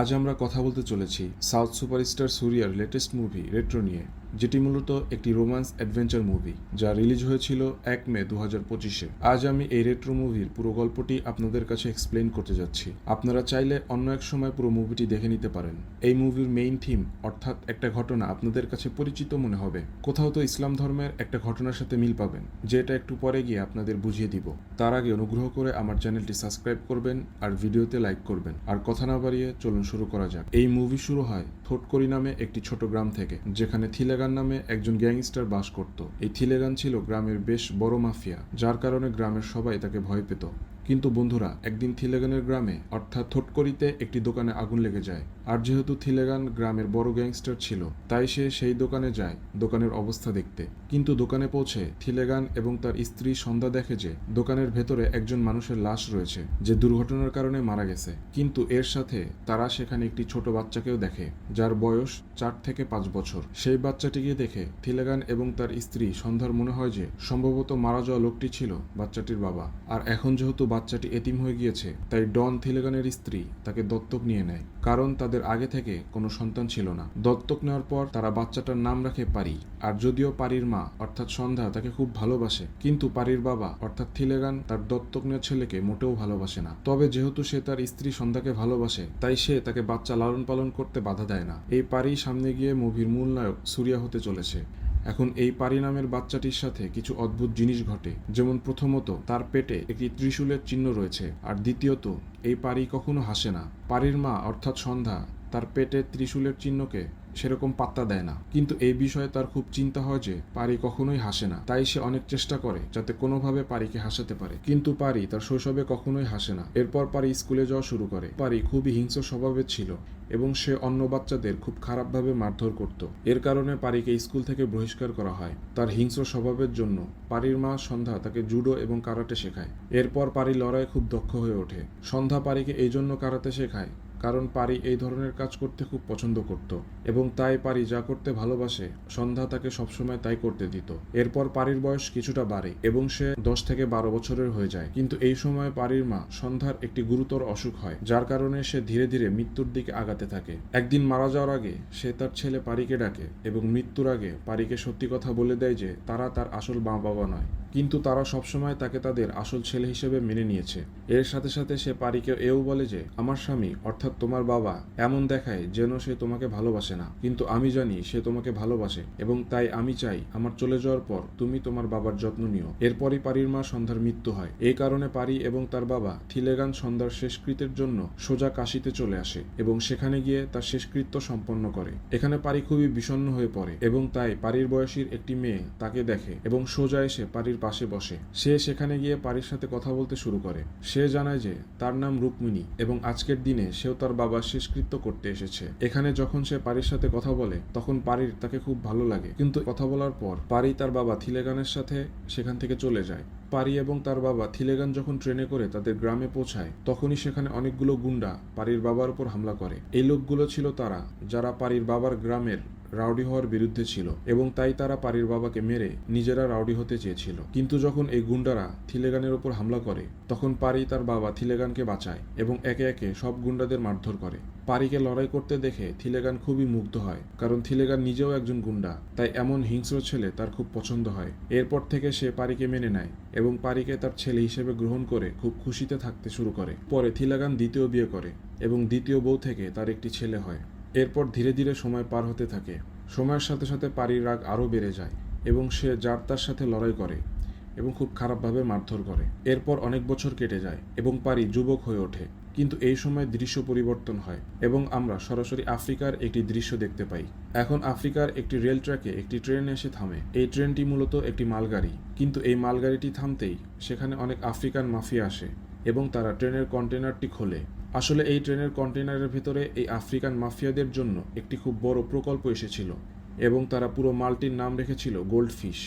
আজ আমরা কথা বলতে চলেছি সাউথ সুপারস্টার সুরিয়ার লেটেস্ট মুভি রেট্রো নিয়ে। যেটি মূলত একটি রোমান্স অ্যাডভেঞ্চার মুভি, যা রিলিজ হয়েছিল এক মে দু হাজার পঁচিশে। আজ আমি এই রেট্রো মুভির পুরো গল্পটি আপনাদের কাছে এক্সপ্লেন করতে যাচ্ছি। আপনারা চাইলে অন্য এক সময় পুরো মুভিটি দেখে নিতে পারেন। এই মুভির মেইন থিম অর্থাৎ একটা ঘটনা, আপনাদের কাছে পরিচিত মনে হবে। কোথাও তো ইসলাম ধর্মের একটা ঘটনার সাথে মিল পাবেন, যেটা একটু পরে গিয়ে আপনাদের বুঝিয়ে দিব। তার আগে অনুগ্রহ করে আমার চ্যানেলটি সাবস্ক্রাইব করবেন আর ভিডিওতে লাইক করবেন। আর কথা না বাড়িয়ে চলুন শুরু করা যাক। এই মুভি শুরু হয় থোটকরি নামে একটি ছোট গ্রাম থেকে, যেখানে থিলেগান নামে একজন গ্যাংস্টার বাস করত। এই থিলেগান ছিল গ্রামের বেশ বড় মাফিয়া, যার কারণে গ্রামের সবাই তাকে ভয় পেত। কিন্তু বন্ধুরা, একদিন থিলেগানের গ্রামে, অর্থাৎ থোটকরিতে একটি দোকানে আগুন লেগে যায়। আর যেহেতু থিলেগান গ্রামের বড় গ্যাংস্টার ছিল, তাই সে সেই দোকানে যায়, দোকানের অবস্থা দেখতে। কিন্তু দোকানে পৌঁছে থিলেগান এবং তার স্ত্রী সন্ধ্যা দেখে যে, দোকানের ভেতরে একজন মানুষের লাশ রয়েছে, যে দুর্ঘটনার কারণে মারা গেছে। কিন্তু এর সাথে তারা সেখানে একটি ছোট বাচ্চাকেও দেখে, যার বয়স চার থেকে পাঁচ বছর। সেই বাচ্চাটিকে দেখে থিলেগান এবং তার স্ত্রী সন্ধ্যার মনে হয় যে, সম্ভবত মারা যাওয়া লোকটি ছিল বাচ্চাটির বাবা। আর এখন যেহেতু বাচ্চাটি এতিম হয়ে গিয়েছে, তাই ডন থিলেগানের স্ত্রী তাকে দত্তক নিয়ে নেয়, কারণ তাদের আগে থেকে কোনো সন্তান ছিল না। দত্তক নেওয়ার পর তারা বাচ্চাটার নাম রাখে পারি, আর যদিও পারির মা, অর্থাৎ সন্ধ্যা, তাকে খুব ভালোবাসে, কিন্তু পারির বাবা, অর্থাৎ থিলেগান, তার দত্তক নেওয়া ছেলেকে মোটেও ভালোবাসে না। তবে যেহেতু সে তার স্ত্রী সন্ধ্যাকে ভালোবাসে, তাই সে তাকে বাচ্চা লালন পালন করতে বাধা দেয় না। এই পারি সামনে গিয়ে মুভির মূল নায়ক সুরিয়া হতে চলেছে। এখন এই পারি নামের বাচ্চাটির সাথে কিছু অদ্ভুত জিনিস ঘটে। যেমন প্রথমত, তার পেটে একটি ত্রিশূলের চিহ্ন রয়েছে, আর দ্বিতীয়ত, এই পারি কখনো হাসে না। পারির মা, অর্থাৎ সন্ধ্যা, তার পেটে ত্রিশূলের চিহ্নকে সেরকম পাত্তা দেয় না। কিন্তু এই বিষয়ে তার খুব চিন্তা হয় যে পারি কখনোই হাসে না। তাই সে অনেক চেষ্টা করে যাতে কোনোভাবে পারিকে হাসাতে পারে। কিন্তু পারি তার শৈশবে কখনোই হাসে না। এরপর পারি স্কুলে যাওয়া শুরু করে। পারি খুবই হিংস্র স্বভাবের ছিল এবং সে অন্য বাচ্চাদের খুব খারাপভাবে মারধর করত। এর কারণে পারিকে স্কুল থেকে বহিষ্কার করা হয়। তার হিংস্র স্বভাবের জন্য পারির মা সন্ধ্যা তাকে জুডো এবং কারাটে শেখায়। এরপর পারি লড়াই খুব দক্ষ হয়ে ওঠে। সন্ধ্যা পারিকে এই জন্য কারাতে শেখায় কারণ পারি এই ধরনের কাজ করতে খুব পছন্দ করত এবং তাই পারি যা করতে ভালোবাসে, সন্ধ্যা তাকে সবসময় তাই করতে দিত। এরপর পারির বয়স কিছুটা বাড়ে এবং সে দশ থেকে বারো বছরের হয়ে যায়। কিন্তু এই সময় পারির মা সন্ধ্যার একটি গুরুতর অসুখ হয়, যার কারণে সে ধীরে ধীরে মৃত্যুর দিকে আগাতে থাকে। একদিন মারা যাওয়ার আগে সে তার ছেলে পারিকে ডাকে এবং মৃত্যুর আগে পারিকে সত্যি কথা বলে দেয় যে তারা তার আসল মা বাবা নয়। কিন্তু তারা সবসময় তাকে তাদের আসল ছেলে হিসেবে মেনে নিয়েছে। এর সাথে সাথে সে পারিকে এও বলে যে, আমার স্বামী, অর্থাৎ তোমার বাবা, এমন দেখায় যেন সে তোমাকে ভালোবাসে না। কিন্তু আমি জানি সে তোমাকে ভালোবাসে এবং তাই আমি চাই আমার চলে যাওয়ার পর তুমি তোমার বাবার যত্ন নিও। এরপরই পারির মা সন্ধ্যার মৃত্যু হয়। এই কারণে পারি এবং তার বাবা থিলেগান সন্ধ্যার শেষকৃত্যের জন্য সোজা কাশিতে চলে আসে এবং সেখানে গিয়ে তার শেষকৃত্য সম্পন্ন করে। এখানে পারি খুবই বিষণ্ণ হয়ে পড়ে এবং তাই পারির বয়সীর একটি মেয়ে তাকে দেখে এবং সোজা এসে পারির পাশে বসে। সে সেখানে গিয়ে পারির সাথে কথা বলতে শুরু করে। সে জানায় যে, তার নাম রুক্মিণী এবং আজকের দিনে সেও তার বাবার শেষকৃত্য করতে এসেছে। এখানে যখন সে পারির সাথে কথা বলে, তখন পারির তাকে খুব ভালো লাগে। কিন্তু কথা বলার পর, পারি তার বাবা থিলেগানের সাথে সেখান থেকে চলে যায়। পারি এবং তার বাবা থিলেগান যখন ট্রেনে করে তাদের গ্রামে পৌঁছায়, তখনই সেখানে অনেকগুলো গুন্ডা পারির বাবার উপর হামলা করে। এই লোকগুলো ছিল তারা, যারা পারির বাবার গ্রামের রাউডি হওয়ার বিরুদ্ধে ছিল এবং তাই তারা পারির বাবাকে মেরে নিজেরা রাউডি হতে চেয়েছিল। কিন্তু যখন এই গুন্ডারা থিলেগানের ওপর হামলা করে, তখন পারি তার বাবা থিলেগানকে বাঁচায় এবং একে একে সব গুন্ডাদের মারধর করে। পারিকে লড়াই করতে দেখে থিলেগান খুবই মুগ্ধ হয়, কারণ থিলেগান নিজেও একজন গুন্ডা, তাই এমন হিংস্র ছেলে তার খুব পছন্দ হয়। এরপর থেকে সে পারিকে মেনে নেয় এবং পারিকে তার ছেলে হিসেবে গ্রহণ করে খুব খুশিতে থাকতে শুরু করে। পরে থিলেগান দ্বিতীয় বিয়ে করে এবং দ্বিতীয় বউ থেকে তার একটি ছেলে হয়। এরপর ধীরে ধীরে সময় পার হতে থাকে। সময়ের সাথে সাথে পারির রাগ আরও বেড়ে যায় এবং সে যার তার সাথে লড়াই করে এবং খুব খারাপভাবে মারধর করে। এরপর অনেক বছর কেটে যায় এবং পারি যুবক হয়ে ওঠে। কিন্তু এই সময় দৃশ্য পরিবর্তন হয় এবং আমরা সরাসরি আফ্রিকার একটি দৃশ্য দেখতে পাই। এখন আফ্রিকার একটি রেল ট্র্যাকে একটি ট্রেন এসে থামে। এই ট্রেনটি মূলত একটি মালগাড়ি। কিন্তু এই মালগাড়িটি থামতেই সেখানে অনেক আফ্রিকান মাফিয়া আসে এবং তারা ট্রেনের কন্টেনারটি খোলে। আসলে এই ট্রেনের কন্টেনারের ভিতরে এই আফ্রিকান মাফিয়াদের জন্য একটি খুব বড় প্রকল্প এসেছিল এবং তারা পুরো মালটির নাম রেখেছিল গোল্ড ফিশ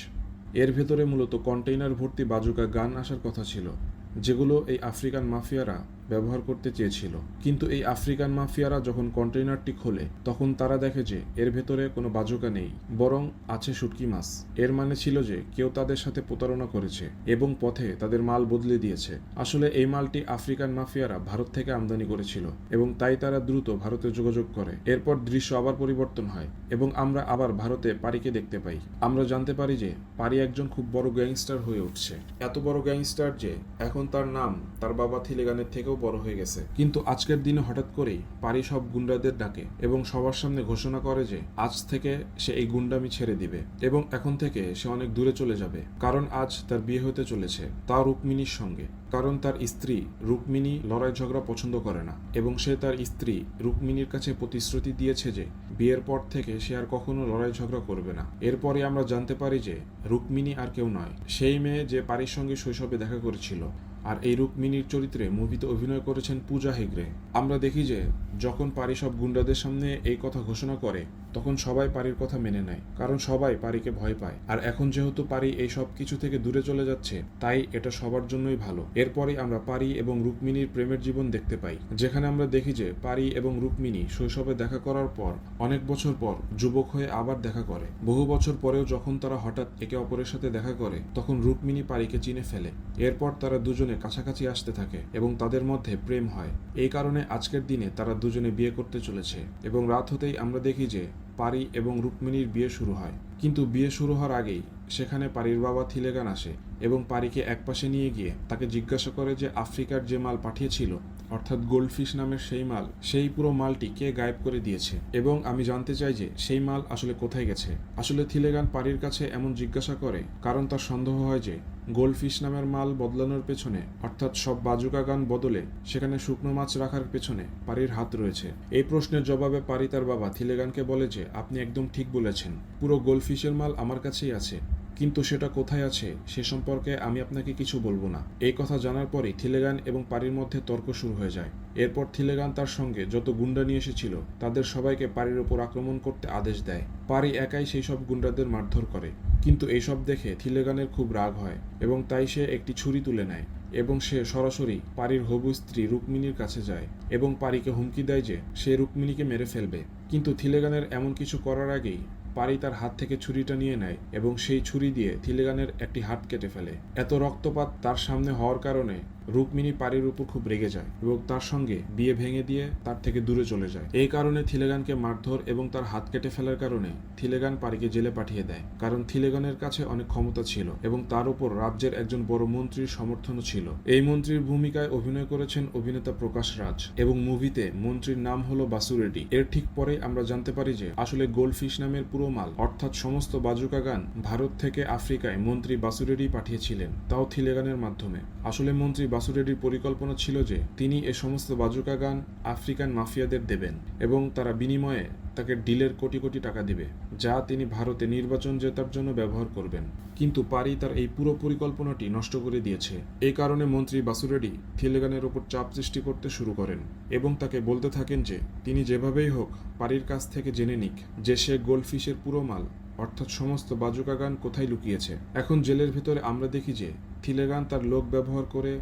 এর ভেতরে মূলত কন্টেইনার ভর্তি বাজুকা গান আসার কথা ছিল, যেগুলো এই আফ্রিকান মাফিয়ারা ব্যবহার করতে চেয়েছিল। কিন্তু এই আফ্রিকান মাফিয়ারা যখন কন্টেইনারটি খোলে, তখন তারা দেখে যে এর ভেতরে কোনো বাজুকা নেই, বরং আছে শুটকি মাছ। এর মানে ছিল যে কেউ তাদের সাথে প্রতারণা করেছে এবং পথে তাদের মাল বদলে দিয়েছে। আসলে এই মালটি আফ্রিকান মাফিয়ারা ভারত থেকে আমদানি করেছিল এবং তাই তারা দ্রুত ভারতে যোগাযোগ করে। এরপর দৃশ্য আবার পরিবর্তন হয় এবং আমরা আবার ভারতে পারিকে দেখতে পাই। আমরা জানতে পারি যে পারি একজন খুব বড় গ্যাংস্টার হয়ে উঠছে। এত বড় গ্যাংস্টার যে এখন তার নাম তার বাবা থিলেগানের থেকেও বড় হয়ে গেছে। কিন্তু আজকের দিনে হঠাৎ করেই পারি সব গুন্ডাদের ডাকে এবং সবার সামনে ঘোষণা করে যে আজ থেকে সে এই গুন্ডামি ছেড়ে দিবে এবং এখন থেকে সে অনেক দূরে চলে যাবে। কারণ আজ তার বিয়ে হতে চলেছে, তা রুক্মিণীর সঙ্গে। কারণ তার স্ত্রী রুক্মিণী লড়াই ঝগড়া পছন্দ করে না এবং সে তার স্ত্রী রুক্মিণীর কাছে প্রতিশ্রুতি দিয়েছে যে বিয়ের পর থেকে সে আর কখনো লড়াই ঝগড়া করবে না। এরপরে আমরা জানতে পারি যে রুক্মিণী আর কেউ নয়। সেই মেয়ে যে পারির সঙ্গে শৈশবে দেখা করেছিল আর এই রুক্মিণীর চরিত্রে মুভিতে অভিনয় করেছেন পূজা হেগড়ে। আমরা দেখি যে, যখন পারি সব গুন্ডাদের সামনে এই কথা ঘোষণা করে, তখন সবাই পারির কথা মেনে নেয়, কারণ সবাই পারিকে ভয় পায়। আর এখন যেহেতু পারি এই সব কিছু থেকে দূরে চলে যাচ্ছে, তাই এটা সবার জন্যই ভালো। এরপরে আমরা পারি এবং রুক্মিণীর প্রেমের জীবন দেখতে পাই, যেখানে আমরা দেখি যে, পারি এবং রুক্মিণী শৈশবে দেখা করার পর, অনেক বছর পর যুবক হয়ে আবার দেখা করে। বহু বছর পরেও যখন তারা হঠাৎ একে অপরের সাথে দেখা করে, তখন রুক্মিণী পারিকে চিনে ফেলে। এরপর তারা দুজনে কাছাকাছি আসতে থাকে এবং তাদের মধ্যে প্রেম হয়। এই কারণে আজকের দিনে তারা দুজনে বিয়ে করতে চলেছে এবং রাত হতেই আমরা দেখি যে পারি এবং রুক্মিণীর বিয়ে শুরু হয়। কিন্তু বিয়ে শুরু হওয়ার আগেই সেখানে পারির বাবা থিলেগান আসে এবং পারিকে একপাশে নিয়ে গিয়ে তাকে জিজ্ঞাসা করে যে আফ্রিকার যে মাল পাঠিয়েছিল, অর্থাৎ গোল্ডফিশ নামের সেই মাল, সেই পুরো মালটি কে গায়েব করে দিয়েছে? এবং আমি জানতে চাই যে সেই মাল আসলে কোথায় গেছে? আসলে থিলেগান পারির কাছে এমন জিজ্ঞাসা করে কারণ তার সন্দেহ হয় যে গোল্ডফিশ নামের মাল বদলানোর পেছনে, অর্থাৎ সব বাজুকা গান বদলে, সেখানে শুকনো মাছ রাখার পেছনে পারির হাত রয়েছে। এই প্রশ্নের জবাবে পারি তার বাবা থিলেগানকে বলে যে, আপনি একদম ঠিক বলেছেন। পুরো গোল্ডফিশের মাল আমার কাছেই আছে। কিন্তু সেটা কোথায় আছে, সে সম্পর্কে আমি আপনাকে কিছু বলব না। এই কথা জানার পরেই থিলেগান এবং পারির মধ্যে তর্ক শুরু হয়ে যায়। এরপর থিলেগান তার সঙ্গে যত গুন্ডা নিয়ে এসেছিল, তাদের সবাইকে পারির ওপর আক্রমণ করতে আদেশ দেয়। পারি একাই সেই সব গুন্ডাদের মারধর করে। কিন্তু এইসব দেখে থিলেগানের খুব রাগ হয় এবং তাই সে একটি ছুরি তুলে নেয় এবং সে সরাসরি পারির হবু স্ত্রী রুক্মিণীর কাছে যায় এবং পারিকে হুমকি দেয় যে সে রুক্মিণীকে মেরে ফেলবে। কিন্তু থিলেগানের এমন কিছু করার আগেই পারি তার হাত থেকে ছুরিটা নিয়ে নেয় এবং সেই ছুরি দিয়ে থিলেগানের একটি হাত কেটে ফেলে। এত রক্তপাত তার সামনে হওয়ার কারণে রুক্মিণী পারির উপর খুব রেগে যায় এবং তার সঙ্গে বিয়ে ভেঙে দিয়ে তার থেকে দূরে চলে যায়। এই কারণে থিলেগানকে মারধর এবং তার হাত কেটে ফেলার কারণে থিলেগান পারিকে জেলে পাঠিয়ে দেয়, কারণ থিলেগানের কাছে অনেক ক্ষমতা ছিল এবং তার উপর রাজ্যের একজন বড় মন্ত্রীর সমর্থনও ছিল। এই মন্ত্রীর ভূমিকায় অভিনয় করেছেন অভিনেতা প্রকাশ রাজ এবং মুভিতে মন্ত্রীর নাম হলো বাসু রেড্ডি। এর ঠিক পরে আমরা জানতে পারি যে আসলে গোল্ডফিশ নামের পুরো মাল, অর্থাৎ সমস্ত বাজুকা গান, ভারত থেকে আফ্রিকায় মন্ত্রী বাসু রেড্ডি পাঠিয়েছিলেন, তাও থিলেগানের মাধ্যমে। আসলে মন্ত্রী বাসু রেড্ডির পরিকল্পনা ছিল যে তিনি এ সমস্ত বাজুকা গান আফ্রিকান মাফিয়াদের দেবেন এবং তারা বিনিময়ে তাকে ডিলের কোটি কোটি টাকা দিবে, যা তিনি ভারতে নির্বাচন জেতার জন্য ব্যবহার করবেন। কিন্তু পারি তার এই পুরো পরিকল্পনাটি নষ্ট করে দিয়েছে। এই কারণে মন্ত্রী বাসুরেডি থিলেগানের ওপর চাপ সৃষ্টি করতে শুরু করেন এবং তাকে বলতে থাকেন যে তিনি যেভাবেই হোক পারির কাছ থেকে জেনে নিক যে সে গোল্ডফিশের পুরো মাল, অর্থাৎ সমস্ত বাজুকা গান কোথায় লুকিয়েছে। এখন জেলের ভিতরে আমরা দেখি যে থিলেগান তার লোক ব্যবহার করে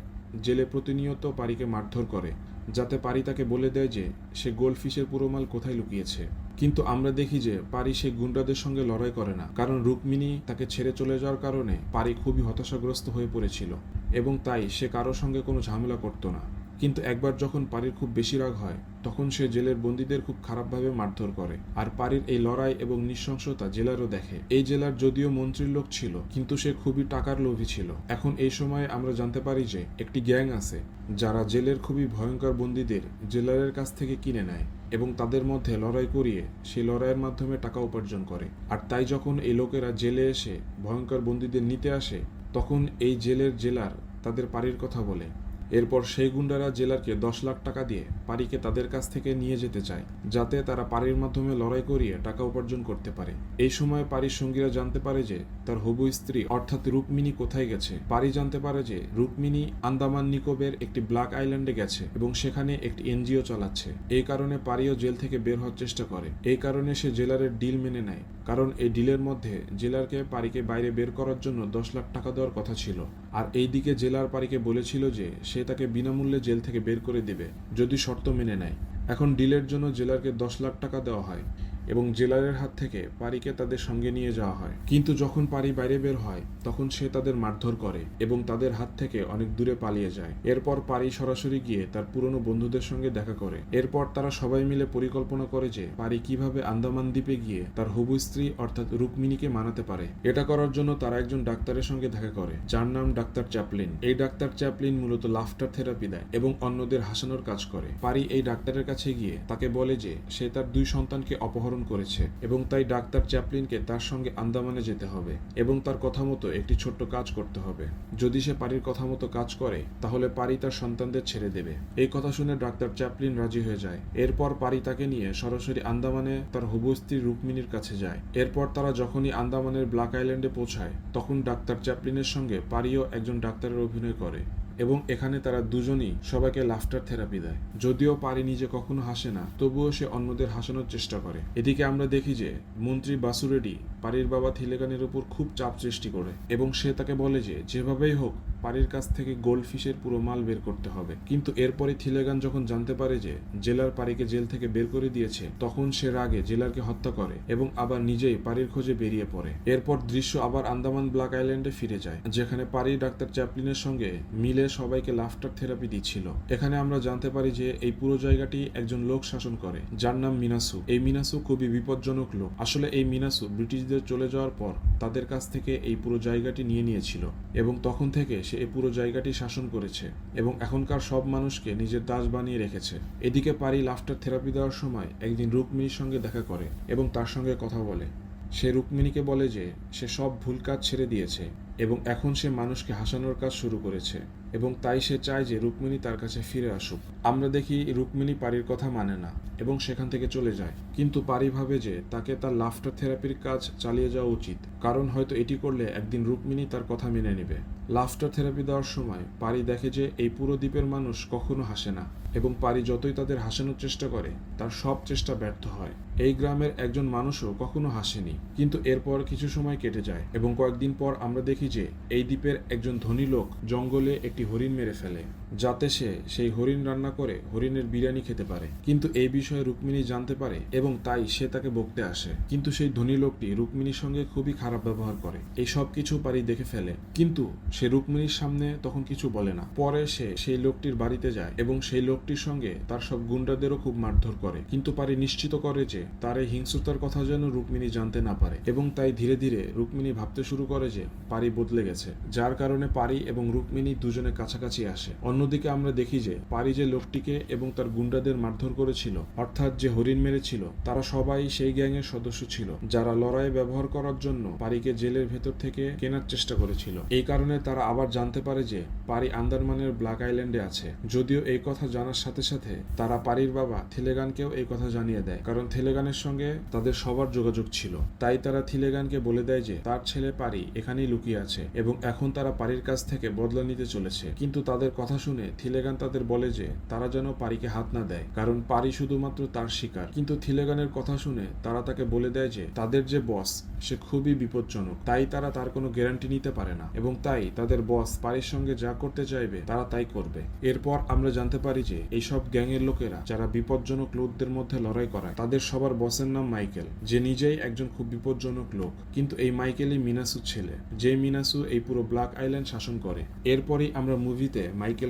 জেলে প্রতিনিয়ত পারিকে মারধর করে, যাতে পারি তাকে বলে দেয় যে সে গোল্ডফিশের পুরো মাল কোথায় লুকিয়েছে। কিন্তু আমরা দেখি যে পারি সেই গুন্ডাদের সঙ্গে লড়াই করে না, কারণ রুক্মিণী তাকে ছেড়ে চলে যাওয়ার কারণে পারি খুবই হতাশাগ্রস্ত হয়ে পড়েছিল এবং তাই সে কারোর সঙ্গে কোনো ঝামেলা করতো না। কিন্তু একবার যখন পারির খুব বেশি রাগ হয়, তখন সে জেলের বন্দীদের খুব খারাপভাবে মারধর করে। আর পারির এই লড়াই এবং নৃশংসতা জেলারও দেখে। এই জেলার যদিও মন্ত্রীর লোক ছিল, কিন্তু সে খুবই টাকার লোভী ছিল। এখন এই সময়ে আমরা জানতে পারি যে, একটি গ্যাং আছে, যারা জেলের খুবই ভয়ঙ্কর বন্দীদের জেলারের কাছ থেকে কিনে নেয় এবং তাদের মধ্যে লড়াই করিয়ে সেই লড়াইয়ের মাধ্যমে টাকা উপার্জন করে। আর তাই যখন এই লোকেরা জেলে এসে ভয়ঙ্কর বন্দীদের নিতে আসে, তখন এই জেলের জেলার তাদের পারির কথা বলে। এরপর সেই গুন্ডারা জেলারকে দশ লাখ টাকা দিয়ে পারিকে তাদের কাছ থেকে নিয়ে যেতে চায়, যাতে তারা পারির মাধ্যমে লড়াই করিয়ে টাকা উপার্জন করতে পারে। এই সময় পারির সঙ্গীরা জানতে পারে যে তার হবু স্ত্রী, অর্থাৎ রুকমিনী কোথায় গেছে। পারি জানতে পারে যে রুকমিনী আন্দামান নিকোবের একটি ব্ল্যাক আইল্যান্ডে গেছে এবং সেখানে একটি এনজিও চালাচ্ছে। এই কারণে পারিও জেল থেকে বের হওয়ার চেষ্টা করে। এই কারণে সে জেলারের ডিল মেনে নেয়, কারণ এই ডিলের মধ্যে জেলারকে পারিকে বাইরে বের করার জন্য দশ লাখ টাকা দেওয়ার কথা ছিল। আর এই দিকে জেলার পারিকে বলেছিল যে সে তাকে বিনামূল্যে জেল থেকে বের করে দেবে। যদি শর্ত মেনে নেয়। এখন ডিলের জন্য জেলারকে দশ লাখ টাকা দেওয়া হয়। এবং জেলারের হাত থেকে পারিকে তাদের সঙ্গে নিয়ে যাওয়া হয়। কিন্তু যখন পারি বাইরে বের হয়, তখন সে তাদের মারধর করে এবং তাদের হাত থেকে অনেক দূরে পালিয়ে যায়। এরপর পারি সরাসরি গিয়ে তার পুরনো বন্ধুদের সঙ্গে দেখা করে। এরপর তারা সবাই মিলে পরিকল্পনা করে যে পারি কীভাবে আন্দামান দ্বীপে গিয়ে তার হবু স্ত্রী অর্থাৎ রুকমিনীকে মানাতে পারে। এটা করার জন্য তারা একজন ডাক্তারের সঙ্গে দেখা করে, যার নাম ডাক্তার চ্যাপলিন। এই ডাক্তার চ্যাপলিন মূলত লাফটার থেরাপি দেয় এবং অন্যদের হাসানোর কাজ করে। পারি এই ডাক্তারের কাছে গিয়ে তাকে বলে যে সে তার দুই সন্তানকে অপহরণ করেছে এবং তাই ডাক্তার চ্যাপলিনকে তার সঙ্গে আন্দামানে যেতে হবে এবং তার কথা মতো একটি ছোট্ট কাজ করতে হবে। যদি সে পারির কথা মতো কাজ করে, তাহলে পারি তার সন্তানদের ছেড়ে দেবে। এই কথা শুনে ডাক্তার চ্যাপলিন রাজি হয়ে যায়। এরপর পারি তাকে নিয়ে সরাসরি আন্দামানে তার হবু স্ত্রী রুকমিনীর কাছে যায়। এরপর তারা যখনই আন্দামানের ব্ল্যাক আইল্যান্ডে পৌঁছায়, তখন ডাক্তার চ্যাপলিনের সঙ্গে পারিও একজন ডাক্তারের অভিনয় করে। এবং এখানে তারা দুজনই সবাইকে লাফটার থেরাপি দেয়। যদিও পারি নিজে কখনো হাসে না, তবুও সে অন্যদের হাসানোর চেষ্টা করে। এদিকে আমরা দেখি যে মন্ত্রী বাসুরেডি পারির বাবা থিলেগানের উপর খুব চাপ সৃষ্টি করে এবং সে তাকে বলে যে, যেভাবেই হোক, পারির কাছ থেকে গোল্ড ফিশের পুরো মাল বের করতে হবে। কিন্তু এরপরে থিলেগান যখন জানতে পারে যে জেলার পারিকে জেল থেকে বের করে দিয়েছে, তখন সে রাগে জেলারকে হত্যা করে এবং আবার নিজেই পারির খোঁজে বেরিয়ে পড়ে। এরপর দৃশ্য আবার আন্দামান ব্ল্যাক আইল্যান্ডে ফিরে যায়, যেখানে পারি ডাক্তার চ্যাপলিনের সঙ্গে মিলে সবাইকে লাফটার থেরাপি দিচ্ছিল। এখানে আমরা জানতে পারি যে এই পুরো জায়গাটি একজন লোক শাসন করে, যার নাম মিনাসু। এই মিনাসু খুবই বিপজ্জনক লোক। আসলে এই মিনাসু ব্রিটিশদের চলে যাওয়ার পর তাদের কাছ থেকে এই পুরো জায়গাটি নিয়ে নিয়েছিল এবং তখন থেকে সে এই পুরো জায়গাটি শাসন করেছে এবং এখনকার সব মানুষকে নিজের দাস বানিয়ে রেখেছে। এদিকে পারি লাফটার থেরাপি দেওয়ার সময় একদিন রুকমিনীর সঙ্গে দেখা করে এবং তার সঙ্গে কথা বলে। সে রুকমিনীকে বলে যে, সে সব ভুল কাজ ছেড়ে দিয়েছে এবং এখন সে মানুষকে হাসানোর কাজ শুরু করেছে। এবং তাই সে চায় যে রুক্মিণী তার কাছে ফিরে আসুক। আমরা দেখি রুক্মিণী পারির কথা মানে না এবং সেখান থেকে চলে যায়। কিন্তু পারি ভাবে যে তাকে তার লাফটার থেরাপির কাজ চালিয়ে যাওয়া উচিত। কারণ হয়তো এটি করলে একদিন রুক্মিণী তার কথা মেনে নেবে। লাফটার থেরাপি দেওয়ার সময় পারি দেখে যে এই পুরো দ্বীপের মানুষ কখনো হাসে না। এবং পারি যতই তাদের হাসানোর চেষ্টা করে, তার সব চেষ্টা ব্যর্থ হয়। এই গ্রামের একজন মানুষও কখনো হাসেনি, কিন্তু এরপর কিছু সময় কেটে যায় এবং কয়েকদিন পর আমরা দেখি যে, এই দ্বীপের একজন ধনী লোক জঙ্গলে একটি হরিণ মেরে ফেলে। যাতে সে সেই হরিণ রান্না করে হরিণের বিরিয়ানি খেতে পারে। কিন্তু এই বিষয়ে রুক্মিণী জানতে পারে এবং তাই সে তাকে বকতে আসে। কিন্তু সেই ধনী লোকটি রুক্মিণীর সঙ্গে খুবই খারাপ ব্যবহার করে। এই সব কিছু পারি দেখে ফেলে। কিন্তু সে রুক্মিণীর সামনে তখন কিছু বলে না। পরে সে সেই লোকটির বাড়িতে যায় এবং সেই লোকটির সঙ্গে তার সব গুন্ডাদেরও খুব মারধর করে। কিন্তু পারি নিশ্চিত করে যে তার এই হিংস্রতার কথা যেন রুক্মিণী জানতে না পারে এবং তাই ধীরে ধীরে রুক্মিণী ভাবতে শুরু করে যে পারি বদলে গেছে। যার কারণে পারি এবং রুক্মিণী দুজনে কাছাকাছি আসে। অন্যদিকে আমরা দেখি যে পারি যে লোকটিকে এবং তার গুন্ডাদের মারধর করেছিল, অর্থাৎ যে হরিণ মেরেছিল, তারা সবাই সেই গ্যাংয়ের সদস্য ছিল, যারা লড়াই ব্যবহার করার জন্য পারিকে জেলের ভেতর থেকে কেনার চেষ্টা করেছিল। এই কারণে তারা আবার জানতে পারে যে পারি আন্দারমানের ব্ল্যাক আইল্যান্ডে আছে। যদিও এই কথা জানার সাথে সাথে তারা পারির বাবা থিলেগানকেও এই কথা জানিয়ে দেয়, কারণ থিলেগানের সঙ্গে তাদের সবার যোগাযোগ ছিল। তাই তারা থিলেগানকে বলে দেয় যে তার ছেলে পারি এখানেই লুকিয়ে আছে এবং এখন তারা পারির কাছ থেকে বদলা নিতে চলেছে। কিন্তু তাদের কথা শুনে থিলেগান তাদের বলে যে, তারা যেন পারিকে হাত না দেয়, কারণ পারি শুধুমাত্র তার শিকার। কিন্তু থিলেগানের কথা শুনে তারা তাকে বলে দেয় যে, তাদের যে বস, সে খুবই বিপজ্জনক। তাই তারা তার কোনো গ্যারান্টি নিতে পারে না এবং তাই তাদের বস পারির সঙ্গে যা করতে চাইবে, তারা তাই করবে। এরপর আমরা জানতে পারি যে, এইসব গ্যাংয়ের লোকেরা যারা বিপজ্জনক লোকদের মধ্যে লড়াই করায়, তাদের সবার বসের নাম মাইকেল, যে নিজেই একজন খুব বিপজ্জনক লোক। কিন্তু এই মাইকেলই মিনাসুর ছেলে, যে মিনাসু এই পুরো ব্ল্যাক আইল্যান্ড শাসন করে। এরপরেই আমরা মুভিতে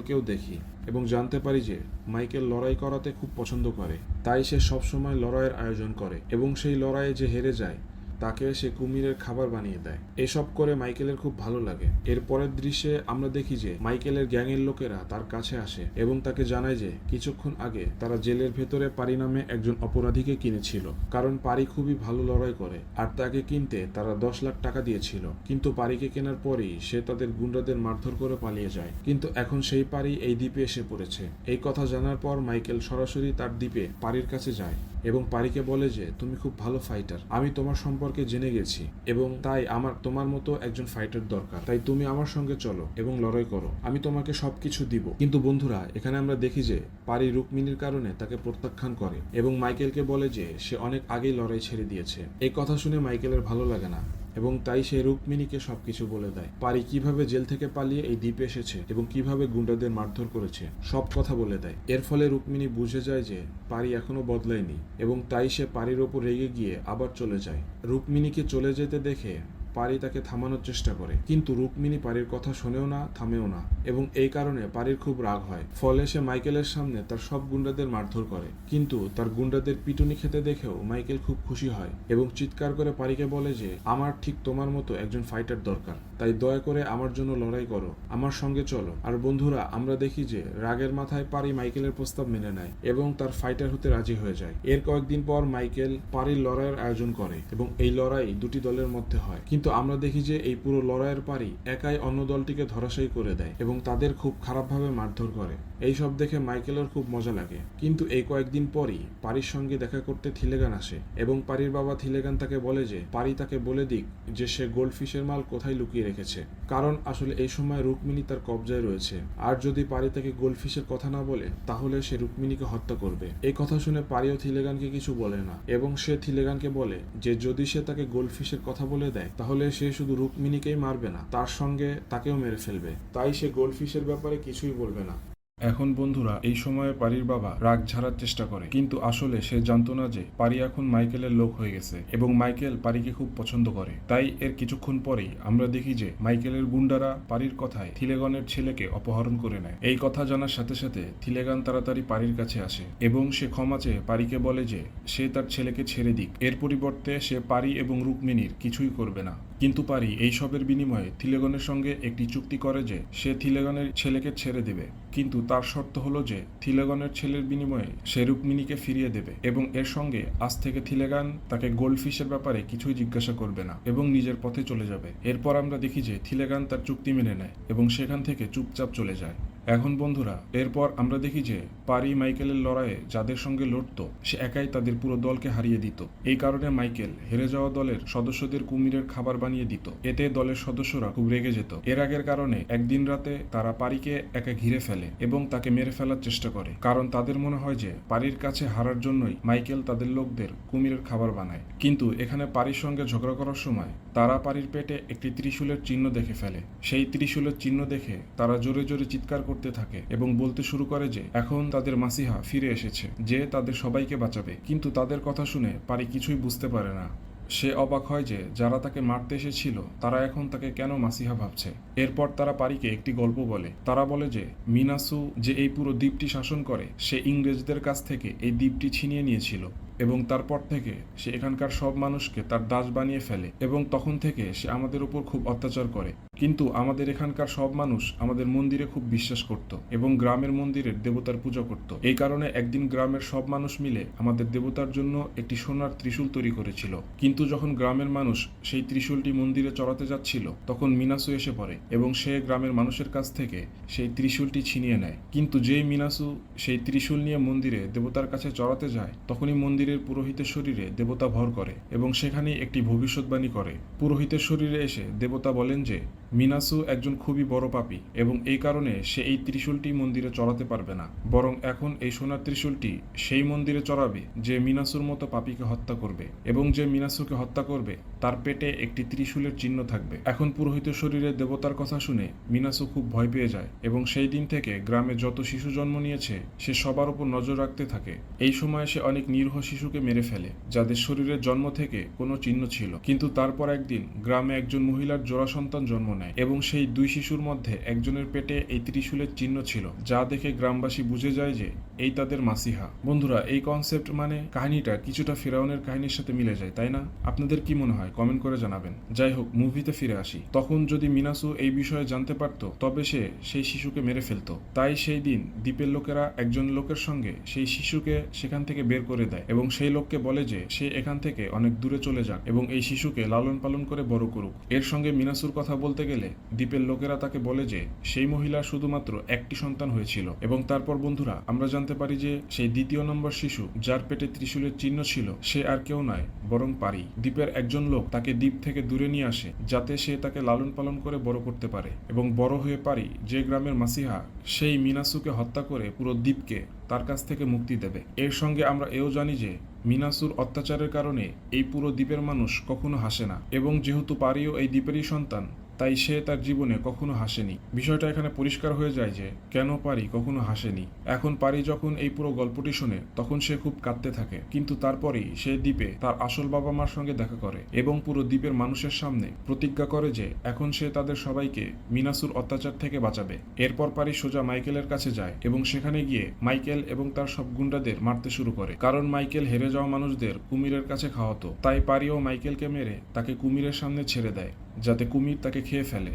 মাইকেলকেও দেখি এবং জানতে পারি যে মাইকেল লড়াই করাতে খুব পছন্দ করে। তাই সে সবসময় লড়াইয়ের আয়োজন করে এবং সেই লড়াইয়ে যে হেরে যায় তাকে সে কুমিরের খাবার বানিয়ে দেয়। এসব করে মাইকেলের খুব ভালো লাগে। এর পরের দৃশ্যে আমরা দেখি যে মাইকেলের গ্যাংয়ের লোকেরা তার কাছে আসে এবং তাকে জানায় যে কিছুক্ষণ আগে তারা জেলের ভেতরে পারি নামে একজন অপরাধীকে কিনেছিল। কারণ পারি খুবই ভালো লড়াই করে আর তাকে কিনতে তারা দশ লাখ টাকা দিয়েছিল। কিন্তু পারিকে কেনার পরেই সে তাদের গুন্ডাদের মারধর করে পালিয়ে যায়। কিন্তু এখন সেই পারি এই দ্বীপে এসে পড়েছে। এই কথা জানার পর মাইকেল সরাসরি তার দ্বীপে পারির কাছে যায়। এবং পারিকে বলে যে, তুমি খুব ভালো ফাইটার আমি তোমার সম্পর্কে জেনে গেছি এবং তাই আমার, তোমার মতো একজন ফাইটার দরকার। তাই তুমি আমার সঙ্গে চলো এবং লড়াই করো। আমি তোমাকে সবকিছু দিব। কিন্তু বন্ধুরা, এখানে আমরা দেখি যে, পারি রুক্মিণীর কারণে তাকে প্রত্যাখ্যান করে এবং মাইকেলকে বলে যে, সে অনেক আগেই লড়াই ছেড়ে দিয়েছে। এই কথা শুনে মাইকেলের ভালো লাগে না। এবং তাই সে রুক্মিণীকে সবকিছু বলে দেয়। পারি কীভাবে জেল থেকে পালিয়ে এই দ্বীপে এসেছে এবং কীভাবে গুন্ডাদের মারধর করেছে, সব কথা বলে দেয়। এর ফলে রুক্মিণী বুঝে যায় যে পারি এখনও বদলায়নি এবং তাই সে পারির ওপর রেগে গিয়ে আবার চলে যায়। রুক্মিণীকে চলে যেতে দেখে পারি তাকে থামানোর চেষ্টা করে। কিন্তু রুক্মিণী পারির কথা শোনেও না, থামেও না এবং এই কারণে পারির খুব রাগ হয়। ফলে সে মাইকেলের সামনে তার সব গুন্ডাদের মারধর করে। কিন্তু তার গুন্ডাদের পিটুনি খেতে দেখেও মাইকেল খুব খুশি হয় এবং চিৎকার করে পারিকে বলে যে, আমার ঠিক তোমার মতো একজন ফাইটার দরকার। তাই দয়া করে আমার জন্য লড়াই করো, আমার সঙ্গে চলো। আর বন্ধুরা, আমরা দেখি যে রাগের মাথায় পারি মাইকেলের প্রস্তাব মেনে নেয় এবং তার ফাইটার হতে রাজি হয়ে যায়। এর কয়েকদিন পর মাইকেল পারির লড়াইয়ের আয়োজন করে এবং এই লড়াই দুটি দলের মধ্যে হয়। কিন্তু আমরা দেখি যে এই পুরো লড়াইয়ের পারি একাই অন্য দলটিকে ধরাশায়ী করে দেয় এবং তাদের খুব খারাপভাবে মারধর করে। এই সব দেখে মাইকেলের খুব মজা লাগে। কিন্তু এই কয়েকদিন পরই পারির সঙ্গে দেখা করতে থিলেগান আসে এবং পারির বাবা থিলেগান তাকে বলে যে, পারি তাকে বলে দিক যে সে গোল্ডফিশের মাল কোথায় লুকিয়ে রেখেছে। কারণ আসলে এই সময় রুক্মিণী তার কবজায় রয়েছে। আর যদি পারি তাকে গোল্ডফিশের কথা না বলে, তাহলে সে রুক্মিণীকে হত্যা করবে। এই কথা শুনে পারিও থিলেগানকে কিছু বলে না এবং সে থিলেগানকে বলে যে, যদি সে তাকে গোল্ডফিশের কথা বলে দেয়, তাহলে সে শুধু রুক্মিণীকেই মারবে না, তার সঙ্গে তাকেও মেরে ফেলবে। তাই সে গোল্ডফিশের ব্যাপারে কিছুই বলবে না। এখন বন্ধুরা, এই সময়ে পারির বাবা রাগ ঝাড়ার চেষ্টা করে। কিন্তু আসলে সে জানতো না যে পারি এখন মাইকেলের লোক হয়ে গেছে এবং মাইকেল পারিকে খুব পছন্দ করে। তাই এর কিছুক্ষণ পরেই আমরা দেখি যে মাইকেলের গুন্ডারা পারির কথায় থিলেগনের ছেলেকে অপহরণ করে নেয়। এই কথা জানার সাথে সাথে থিলেগান তাড়াতাড়ি পারির কাছে আসে এবং সে ক্ষমা চেয়ে পারিকে বলে যে সে তার ছেলেকে ছেড়ে দিক। এর পরিবর্তে সে পারি এবং রুক্মিণীর কিছুই করবে না। কিন্তু পারি এই সবের বিনিময়ে থিলেগনের সঙ্গে একটি চুক্তি করে যে সে থিলেগনের ছেলেকে ছেড়ে দেবে। কিন্তু তার শর্ত হলো যে থিলেগনের ছেলের বিনিময়ে সে রুক্মিণীকে ফিরিয়ে দেবে এবং এর সঙ্গে আজ থেকে থিলেগান তাকে গোল্ডফিশের ব্যাপারে কিছুই জিজ্ঞাসা করবে না এবং নিজের পথে চলে যাবে। এরপর আমরা দেখি যে থিলেগান তার চুক্তি মেনে নেয় এবং সেখান থেকে চুপচাপ চলে যায়। এখন বন্ধুরা, এরপর আমরা দেখি যে পারি মাইকেলের লড়াইয়ে যাদের সঙ্গে লড়তো, সে একাই তাদের পুরো দলকে হারিয়ে দিত। এই কারণে মাইকেল হেরে যাওয়া দলের সদস্যদের কুমিরের খাবার বানিয়ে দিত। এতে দলের সদস্যরা খুব রেগে যেত। এর আগের কারণে একদিন রাতে তারা পারিকে একা ঘিরে ফেলে এবং তাকে মেরে ফেলার চেষ্টা করে। কারণ তাদের মনে হয় যে পারির কাছে হারার জন্যই মাইকেল তাদের লোকদের কুমিরের খাবার বানায়। কিন্তু এখানে পারির সঙ্গে ঝগড়া করার সময় তারা পারির পেটে একটি ত্রিশূলের চিহ্ন দেখে ফেলে। সেই ত্রিশূলের চিহ্ন দেখে তারা জোরে জোরে চিৎকার করতে থাকে এবং বলতে শুরু করে যে, এখন তাদের মাসিহা ফিরে এসেছে, যে তাদের সবাইকে বাঁচাবে। কিন্তু তাদের কথা শুনে পারি কিছুই বুঝতে পারে না। সে অবাক হয় যে, যারা তাকে মারতে এসেছিল, তারা এখন তাকে কেন মাসিহা ভাবছে? এরপর তারা পারিকে একটি গল্প বলে। তারা বলে যে, মিনাসু যে এই পুরো দ্বীপটি শাসন করে, সে ইংরেজদের কাছ থেকে এই দ্বীপটি ছিনিয়ে নিয়েছিল। এবং তারপর থেকে সে এখানকার সব মানুষকে তার দাস বানিয়ে ফেলে এবং তখন থেকে সে আমাদের উপর খুব অত্যাচার করে। কিন্তু আমাদের এখানকার সব মানুষ আমাদের মন্দিরে খুব বিশ্বাস করত এবং গ্রামের মন্দিরের দেবতার পূজা করত। এই কারণে একদিন গ্রামের সব মানুষ মিলে আমাদের দেবতার জন্য একটি সোনার ত্রিশূল তৈরি করেছিল। কিন্তু যখন গ্রামের মানুষ সেই ত্রিশূলটি মন্দিরে চড়াতে যাচ্ছিল, তখন মিনাসু এসে পড়ে এবং সে গ্রামের মানুষের কাছ থেকে সেই ত্রিশূলটি ছিনিয়ে নেয়। কিন্তু যেই মিনাসু সেই ত্রিশূল নিয়ে মন্দিরে দেবতার কাছে চড়াতে যায়, তখনই মন্দিরের পুরোহিতের শরীরে দেবতা ভর করে এবং সেখানেই একটি ভবিষ্যৎবাণী করে। পুরোহিতের শরীরে এসে দেবতা বলেন যে মিনাসু একজন খুবই বড় পাপী এবং এই কারণে সে এই ত্রিশূলটি মন্দিরে চড়াতে পারবে না। বরং এখন এই সোনার ত্রিশূলটি সেই মন্দিরে চড়াবে যে মিনাসুর মতো পাপীকে হত্যা করবে এবং যে মিনাসুকে হত্যা করবে তার পেটে একটি ত্রিশূলের চিহ্ন থাকবে। এখন পুরোহিত শরীরে দেবতার কথা শুনে মিনাসু খুব ভয় পেয়ে যায় এবং সেই দিন থেকে গ্রামে যত শিশু জন্ম নিয়েছে, সে সবার উপর নজর রাখতে থাকে। এই সময় সে অনেক নিরীহ শিশুকে মেরে ফেলে, যাদের শরীরের জন্ম থেকে কোনো চিহ্ন ছিল। কিন্তু তারপর একদিন গ্রামে একজন মহিলার জোড়া সন্তান জন্ম নেয় এবং সেই দুই শিশুর মধ্যে একজনের পেটে এই ত্রিশূলের চিহ্ন ছিল, যা দেখে গ্রামবাসী বুঝে যায় যে এই তাদের মাসিহা। বন্ধুরা, এই কনসেপ্ট মানে কাহিনীটা কিছুটা ফেরাউনের কাহিনীর সাথে মিলে যায়, তাই না? আপনাদের কি মনে হয়? কমেন্ট করে জানাবেন। যাই হোক মুভিতে ফিরে আসি। তখন যদি মিনাসু এই বিষয়ে জানতে পারত, তবে সে সেই শিশুকে মেরে ফেলতো। তাই সেই দিন দ্বীপের লোকেরা একজন লোকের সঙ্গে সেই শিশুকে সেখান থেকে বের করে দেয় এবং সেই লোককে বলে যে সে এখান থেকে অনেক দূরে চলে যাক এবং এই শিশুকে লালন পালন করে বড় করুক। এর সঙ্গে মিনাসুর কথা বলতে গেলে দ্বীপের লোকেরা তাকে বলে যে, সেই মহিলা শুধুমাত্র একটি সন্তান হয়েছিল। এবং তারপর বন্ধুরা, আমরা জানতে পারি যে, সেই দ্বিতীয় নম্বর শিশু যার পেটে ত্রিশূলের চিহ্ন ছিল, সে আর কেউ নয়, বরং পারি। দ্বীপের একজন লোক তাকে দ্বীপ থেকে দূরে নিয়ে আসে, যাতে সে তাকে লালন পালন করে বড় করতে পারে। এবং বড় হয়ে পারি যে গ্রামের মাসিহা, সেই মিনাসুকে হত্যা করে পুরো দ্বীপকে তার কাছ থেকে মুক্তি দেবে। এর সঙ্গে আমরা এও জানি যে, মিনাসুর অত্যাচারের কারণে এই পুরো দ্বীপের মানুষ কখনো হাসে না। এবং যেহেতু পারিও এই দ্বীপেরই সন্তান তাই সে তার জীবনে কখনো হাসেনি। বিষয়টা এখানে পরিষ্কার হয়ে যায় যে, কেন পারি কখনো হাসেনি? এখন পারি যখন এই পুরো গল্পটি শোনে, তখন সে খুব কাঁদতে থাকে। কিন্তু তারপরেই সে দ্বীপে তার আসল বাবা মার সঙ্গে দেখা করে এবং পুরো দ্বীপের মানুষের সামনে প্রতিজ্ঞা করে যে, এখন সে তাদের সবাইকে মিনাসুর অত্যাচার থেকে বাঁচাবে। এরপর পারি সোজা মাইকেলের কাছে যায় এবং সেখানে গিয়ে মাইকেল এবং তার সব গুন্ডাদের মারতে শুরু করে। কারণ মাইকেল হেরে যাওয়া মানুষদের কুমিরের কাছে খাওয়াতো। তাই পারিও মাইকেলকে মেরে তাকে কুমিরের সামনে ছেড়ে দেয়। যাতে কুমির তাকে খেয়ে ফেলে।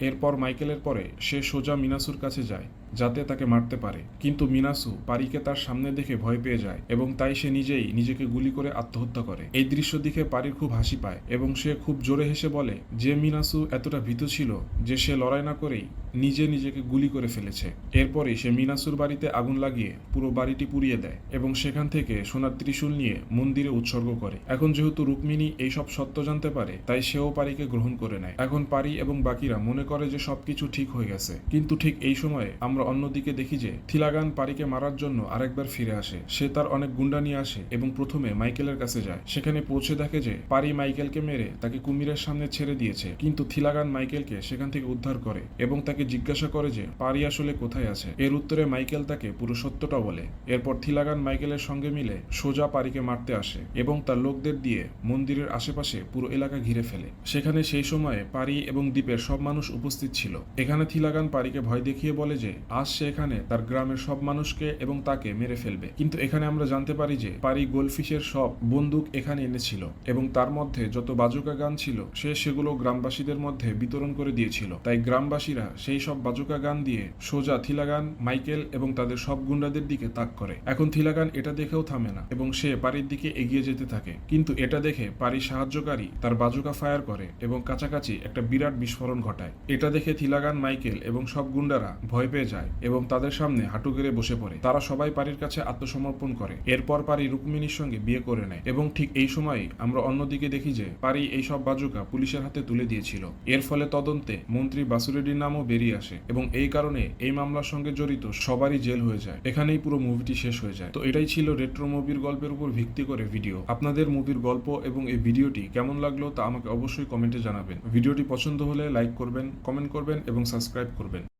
এরপর মাইকেলের পরে সে সোজা মিনাসুর কাছে যায়। যাতে তাকে মারতে পারে। কিন্তু মিনাসু পারিকে তার সামনে দেখে ভয় পেয়ে যায় এবং তাই সে নিজেই নিজেকে গুলি করে আত্মহত্যা করে। এই দৃশ্য দেখে পারির খুব হাসি পায় এবং সে খুব জোরে হেসে বলে, যে মিনাসু এতটা ভীত ছিল যে সে লড়াই না করেই নিজে নিজেকে গুলি করে ফেলেছে। এরপরই সে মিনাসুর বাড়িতে আগুন লাগিয়ে পুরো বাড়িটি পুড়িয়ে দেয় এবং সেখান থেকে সোনার ত্রিশূল নিয়ে মন্দিরে উৎসর্গ করে। এখন যেহেতু রুক্মিণী এইসব সত্য জানতে পারে, তাই সেও পারিকে গ্রহণ করে নেয়। এখন পারি এবং বাকিরা মনে করে যে সবকিছু ঠিক হয়ে গেছে। কিন্তু ঠিক এই সময়ে আমরা অন্যদিকে দেখি যে থিলাগান পারিকে মারার জন্য আরেকবার ফিরে আসে। সে তার অনেক গুন্ডা নিয়ে আসে এবং প্রথমে মাইকেলের কাছে যায়। সেখানে পৌঁছে দেখে যে পারি মাইকেলকে মেরে তাকে কুমিরের সামনে ছেড়ে দিয়েছে। কিন্তু থিলাগান মাইকেলকে সেখান থেকে উদ্ধার করে এবং তাকে জিজ্ঞাসা করে যে পারি আসলে কোথায় আছে? এর উত্তরে মাইকেল তাকে পুরো সত্যটা বলে। এরপর থিলাগান মাইকেলের সঙ্গে মিলে সোজা পারিকে মারতে আসে এবং তার লোকদের দিয়ে মন্দিরের আশেপাশে পুরো এলাকা ঘিরে ফেলে। সেখানে সেই সময়ে পারি এবং দ্বীপের সব মানুষ উপস্থিত ছিল। এখানে থিলাগান পারিকে ভয় দেখিয়ে বলে যে আজ সে এখানে তার গ্রামের সব মানুষকে এবং তাকে মেরে ফেলবে। কিন্তু এখানে আমরা জানতে পারি যে পারি গোলফিশের সব বন্দুক এখানে এনেছিল এবং তার মধ্যে যত বাজুকা গান ছিল, সে সেগুলো গ্রামবাসীদের মধ্যে বিতরণ করে দিয়েছিল। তাই গ্রামবাসীরা সেই সব বাজুকা গান দিয়ে সোজা থিলাগান, মাইকেল এবং তাদের সব গুন্ডাদের দিকে তাক করে। এখন থিলাগান এটা দেখেও থামে না এবং সে পারির দিকে এগিয়ে যেতে থাকে। কিন্তু এটা দেখে পারি সাহায্যকারী তার বাজুকা ফায়ার করে এবং কাছাকাছি একটা বিরাট বিস্ফোরণ ঘটায়। এটা দেখে থিলাগান, মাইকেল এবং সব গুন্ডারা ভয় পেয়ে যায় এবং তাদের সামনে হাঁটু গেড়ে বসে পড়ে। তারা সবাই পারির কাছে আত্মসমর্পণ করে। এরপর পারি রুক্মিণীর সঙ্গে বিয়ে করে নেয় এবং ঠিক এই সময় আমরা অন্যদিকে দেখি যে পারি এই সব বাজুকা পুলিশের হাতে তুলে দিয়েছিল। এর ফলে তদন্তে মন্ত্রী বাসুরেড্ডির নামও বেরিয়ে আসে এবং এই কারণে এই মামলার সঙ্গে জড়িত সবারই জেল হয়ে যায়। এখানেই পুরো মুভিটি শেষ হয়ে যায়। তো এটাই ছিল রেট্রো মুভির গল্পের উপর ভিত্তি করে ভিডিও। আপনাদের মুভির গল্প এবং এই ভিডিওটি কেমন লাগল তা আমাকে অবশ্যই কমেন্টে জানাবেন। ভিডিওটি পছন্দ হলে লাইক করবেন, কমেন্ট করবেন এবং সাবস্ক্রাইব করবেন।